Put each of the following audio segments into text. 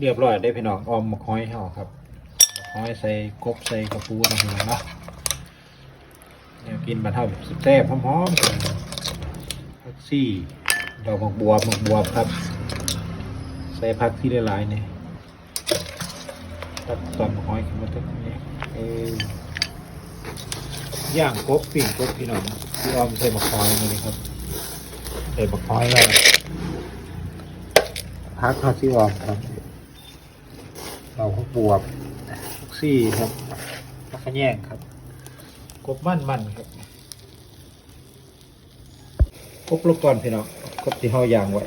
เรียบร้อยได้พี่น้องออมมะค้อยเห่าครับมะค้อยใส่กบใส่กระปูนะพี่น้องเนาะเนี่ยกินบรรเทาแบบสุดแซ่บหอมๆผักซี่ดอกหมกบวบหมกบวบครับ ใส่ผักที่หลายๆเนี่ยตัดตอนมะค้อยขึ้นมาตั้งนี้เออย่างกบปิ่งกบพี่น้องพี่ออมใส่มะค้อยมาเลยครับใส่มะค้อยไว้พักข้าวที่ออมครับ เราก็บวบลูกซี่ครับแล้วก็แย่งครับ กบมั่นมันครับกบลูกก่อนพี่น้องกบที่ห่อยางไว้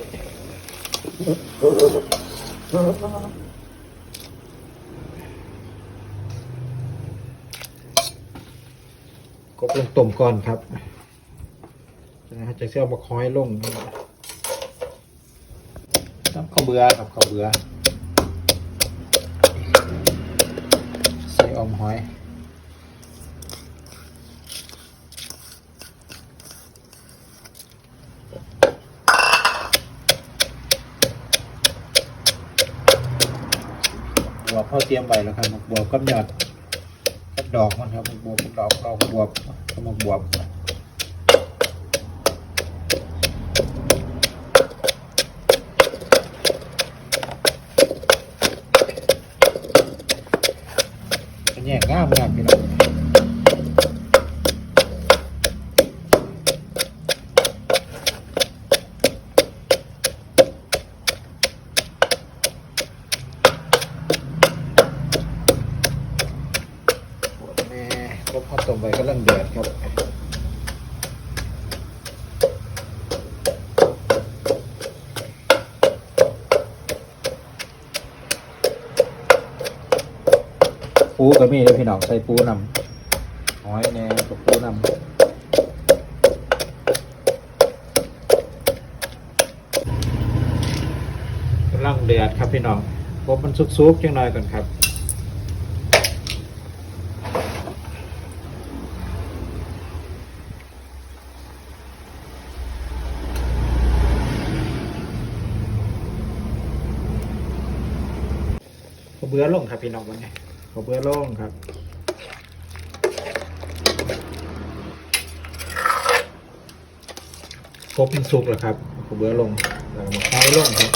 กบลงต้มก่อนครับนะฮะจะเสี้ยวมาคอยลงต้องข้าวเบือกับข้าวเบือ ใส่ อมหอย บวบเขาเตรียมไว้แล้วครับบวบกับยอดกับดอกมันครับบวบกับดอกดอกบวบกับบวบ แยกงามงามพี่น้องบวบแม่ครบข้าวต้มไว้กำลังเดือดครับ ปูก็มีเลยพี่น้องใส่ปูนำหอยแหน่กับปูนำกำลังเดือดครับพี่น้องพบมันซุกๆจังหน่อยก่อนครับเบื่อลงครับพี่น้องวันนี้ ขอเบื่อลงครับครบมันสุกแล้วครับขอเบื่อลงแล้วก็มาคล้ายลงครับ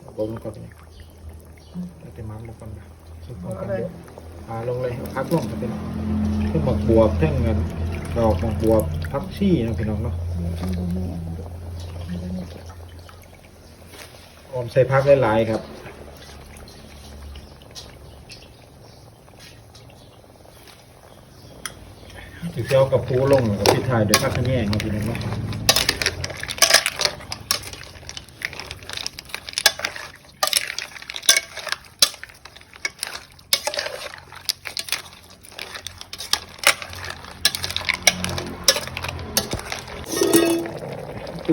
เอาบนลงก่อนนี่เอาแต่มันลงก่อนนะสุกลงกันเยอะอ่าลงเลยพักลงครับพี่น้องเครื่องหมักบวบเครื่องเงิน ดอกมักบวบพักชี่นะพี่น้องเนาะออมใส่พักหลายๆครับถือเจะเอากับพูลงกับพิทายโดวยพักขะแยงเนาะพี่น้องเนาะ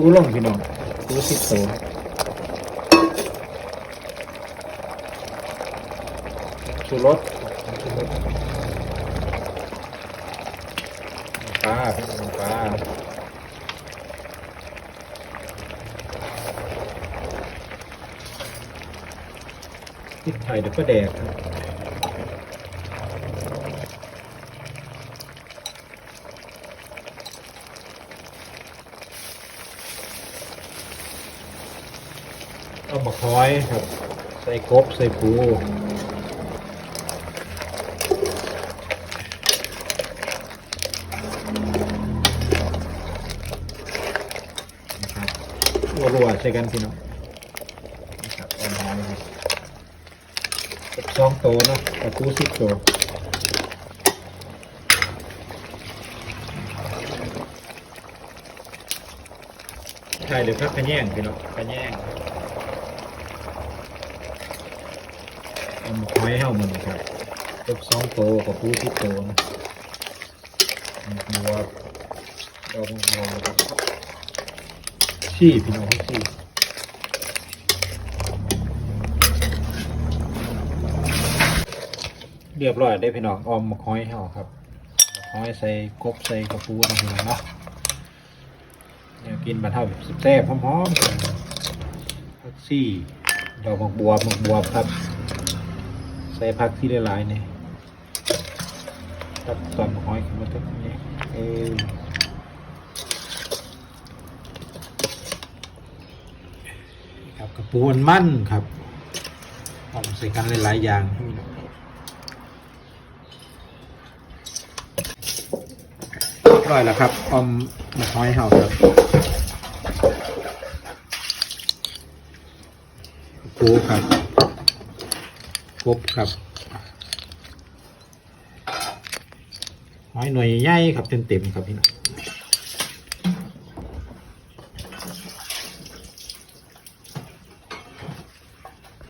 ปูลงพี่น้องปูสิบโตชูรสชูรสปลาพี่น้องปลาพริกไทยเดี๋ยวก็แดกครับ เอามาคอยครับ ใส่กบใส่ปูรัวๆใส่กันพี่น้องนะครับเอามาเลยครับสองโตเนาะกับปูสิบโตใช่เดี๋ยวพักขะแยงพี่น้องขะแยง เอามาคอยให้ามันครับตกสองโตกับผู้ที่โตนะบัวดอกบัวชีพี่น้องชี่เรียบร้อยได้พี่น้องออมมาคอยให้เอาครับหอยใส่กบใส่กระปูนะพี่น้องเนาะเนี่ยกินบรรเทาแบบแซ่บๆหอมๆผักซี่ดอกมกบัวมกบัวครับ ใส่ผักที่หลายๆเนี่ยตัดตอนหอยขึ้นมาตรงนี้เออครับกระปูนมั่นครับเอาใส่กันหลายๆอย่างให้พี่น้อรียบร้อยแล้วครับออมหมกหอยเห่าครับกระปูครับ ครบครับหอยหน่วยใหญ่ครับเต็มๆครับพี่น้อง